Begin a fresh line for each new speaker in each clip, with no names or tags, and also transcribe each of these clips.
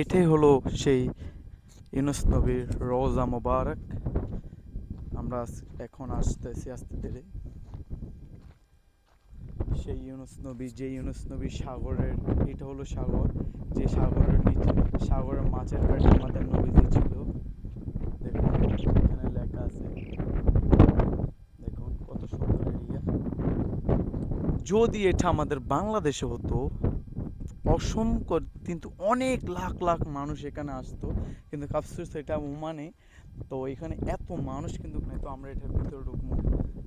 এটাই হলো সেই ইউনুস নবীর রোজা মোবারক। আমরা এখন আসতেছি, আস্তে ধীরে সেই ইউনুস নবী, যে ইউনুস নবী সাগরের, এটা হলো সাগর। যে সাগরের নিচে, সাগরের মাছের পেটে আমাদের নবীজি ছিল। দেখুন, এখানে লেখা আছে। দেখুন, কত সুন্দর এরিয়া যদি এটা আমাদের বাংলাদেশে হতো অসংখ্য, কিন্তু অনেক লাখ লাখ মানুষ এখানে আসতো। কিন্তু কাপসুস এটা ওমানে তো এখানে এত মানুষ কিন্তু নেই, তো আমরা এটার ভিতরে ঢুকবো।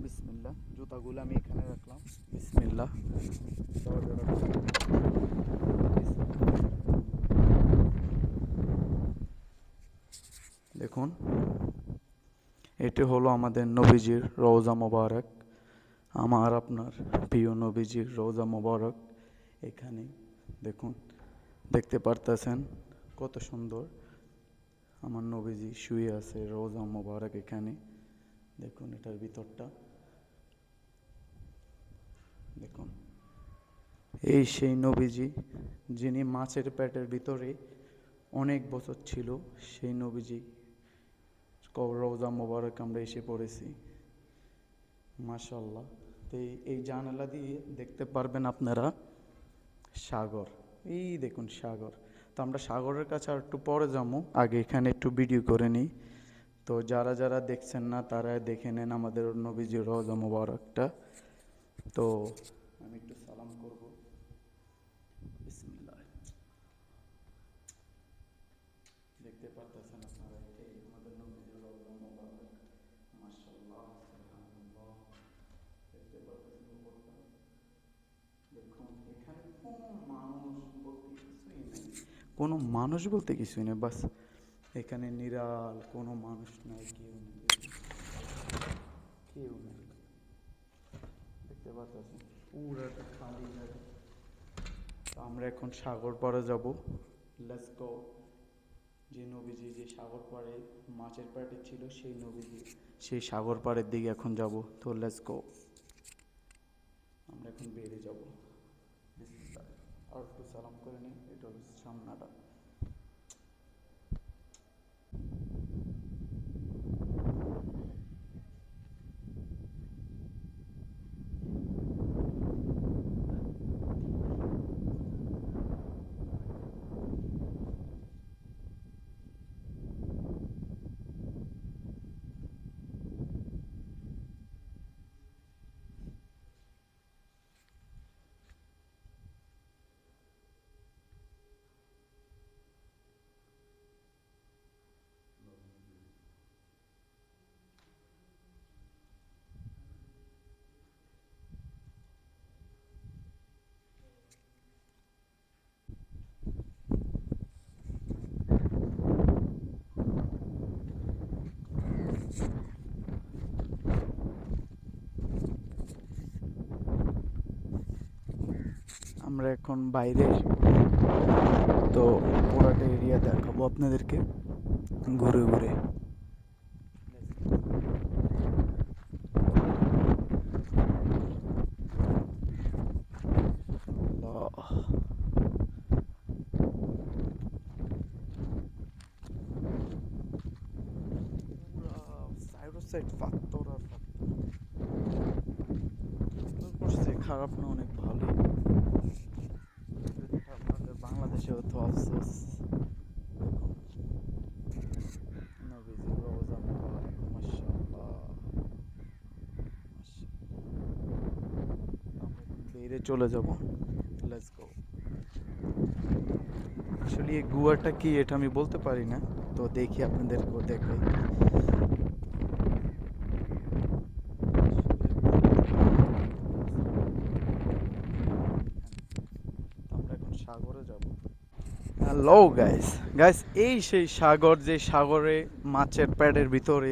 বিসমিল্লা জুতাগুলো আমি এখানে রাখলাম। বিসমিল্লা দেখুন, এটি হলো আমাদের নবীজির রওজা মোবারক। আমার, আপনার প্রিয় নবীজির রওজা মোবারক এখানে। দেখুন, দেখতে পারতেছেন কত সুন্দর। আমার নবীজি শুয়ে আছে, রোজা মোবারক এখানে। দেখুন এটার ভিতরটা। দেখুন, এই সেই নবীজি যিনি মাছের পেটের ভিতরে অনেক বছর ছিল, সেই নবীজি রোজা মোবারক আমরা এসে পড়েছি। মাশাল্লাহ তো এই জানালা দিয়ে দেখতে পারবেন আপনারা সাগর। এই দেখুন সাগর। তো আমরা সাগরের কাছে আর একটু পরে যাব। আগে এখানে একটু ভিডিও করে নিই। তো যারা যারা দেখছেন না, তারা দেখে নেন আমাদের নবীজির রওজা মুবারকটা। তো আমি একটু সালাম করব বিসমিল্লাহ দেখতে পারতেছেন আপনারা এটাই আমাদের নবীজি রওজা মোবারক মাশাআল্লাহ সুবহানাল্লাহ দেখতে পারতেছেন উপরটা দেখুন এখানে কোনো মানুষ বলতে কিছুই নেই কোনো মানুষ বলতে কিছুই নেই, বাস এখানে নিরাল, কোনো মানুষ নাই, কেউ নেই। কেউ নেই। দেখতে তো আমরা এখন সাগর পাড়ে যাব। যে নবীজি যে সাগর পাড়ে মাছের পেটে ছিল, সেই নবীজি, সেই সাগর পাড়ের দিকে এখন যাব। তো লেটস গো আমরা এখন বেরিয়ে যাব। আর একটু সালাম করে নিই এটা হলো সামনাটা আমরা এখন বাইরে। তো পুরাটা এরিয়া দেখাবো আপনাদেরকে। ঘুরে ঘুরে। করছে, খারাপ না অনেক যদি আপনাদের বাংলাদেশে হতো আফসোস দেখুন নবীজি রওজা মুবারক মাশাআল্লাহ মাশাআল্লাহ। আমরা এখন বেরিয়ে চলে যাব লেটস গো আসলে এই গুয়াটা কি এটা আমি বলতে পারি না তো দেখি আপনাদেরকেও দেখাই আমরা এখন সাগরে যাব হ্যালো গাইস গাইস এই সেই সাগর, যে সাগরে, মাছের প্যাডের ভিতরে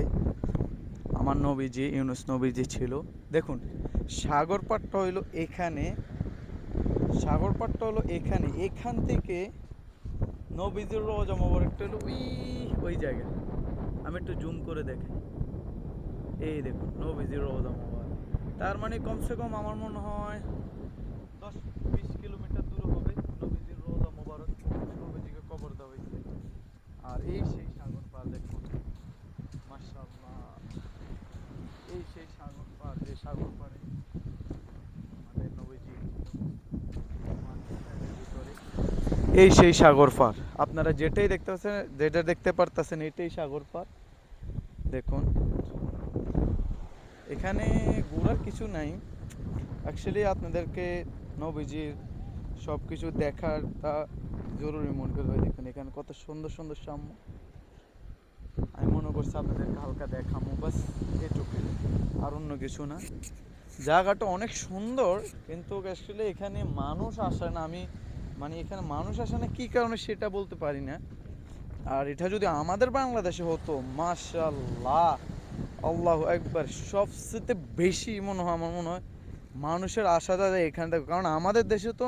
আমার নবীজি, ইউনুস নবীজি ছিল। দেখুন, সাগর পাটটা হইল এখানে, সাগর পাটটা হলো এখানে। এখান থেকে নবীজির রোজা একটা হলো ওই ওই জায়গায়। আমি একটু জুম করে দেখাই এই দেখুন, নবীজির রোজা তার মানে কমসে কম আমার মনে হয় দশ কবর দেওয়া হয়েছে। আর এই সেই সাগর পার দেখুন। মাসাল্লাহ এই সেই সাগর পার যে সাগর পারে আমাদের নবীজি এই সেই সাগর পার আপনারা যেটাই দেখতে পাচ্ছেন, যেটা দেখতে পারতেছেন, এটাই সাগর পার দেখুন। এখানে ঘোরার কিছু নাই। অ্যাকচুয়ালি আপনাদেরকে নবীজির সব কিছু দেখার তা জরুরি মনে করে হয় দেখুন এখানে কত সুন্দর সুন্দর সাম্য। আমি মনে করছি আপনাদেরকে হালকা দেখামো, বাস এটুকু। আর অন্য কিছু না। জায়গাটা অনেক সুন্দর, কিন্তু অ্যাকচুয়ালি এখানে মানুষ আসে না। আমি মানে এখানে মানুষ আসে না, কী কারণে সেটা বলতে পারি না। আর এটা যদি আমাদের বাংলাদেশে হতো মাশাল্লাহ আল্লাহ একবার সবচেয়ে বেশি মনে হয়, আমার মনে হয় মানুষের আশা যায় এখান থেকে কারণ আমাদের দেশে তো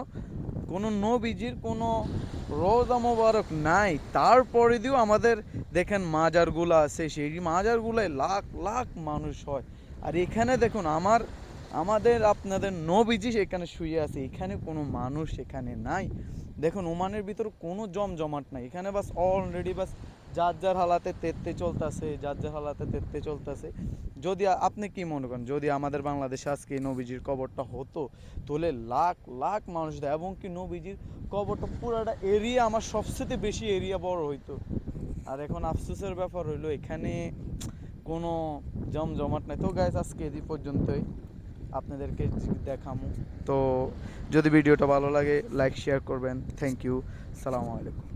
কোনো নবীজির কোনো রোজা মোবারক নাই। তারপরে দিয়েও আমাদের দেখেন মাজারগুলো আছে, সেই মাজারগুলোয় লাখ লাখ মানুষ হয়। আর এখানে দেখুন, আমার, আমাদের আপনাদের নবীজি এখানে শুয়ে আছে। এখানে কোনো মানুষ এখানে নাই। দেখুন, ওমানের ভিতর কোনো জমজমাট নাই। এখানে বাস অলরেডি বাস যার যার হালাতে তেত্তে চলতেছে, যার যার হালাতে তেত্তে চলতেছে। যদি আপনি কি মনে করেন, যদি আমাদের বাংলাদেশে আজকে নবীজির কবরটা হতো, তাহলে লাখ লাখ মানুষ দেয়, এবং কি নবীজির কবরটা পুরাটা এরিয়া আমার সবচেয়ে বেশি এরিয়া বড় হইতো। আর এখন আফসোসের ব্যাপার হইল, এখানে কোনো জমজমাট নাই। তো গাইজ আজকে এই পর্যন্তই। আপনাদেরকে দেখামু। তো যদি ভিডিওটা ভালো লাগে লাইক শেয়ার করবেন। থ্যাংক ইউ সালামু আলাইকুম।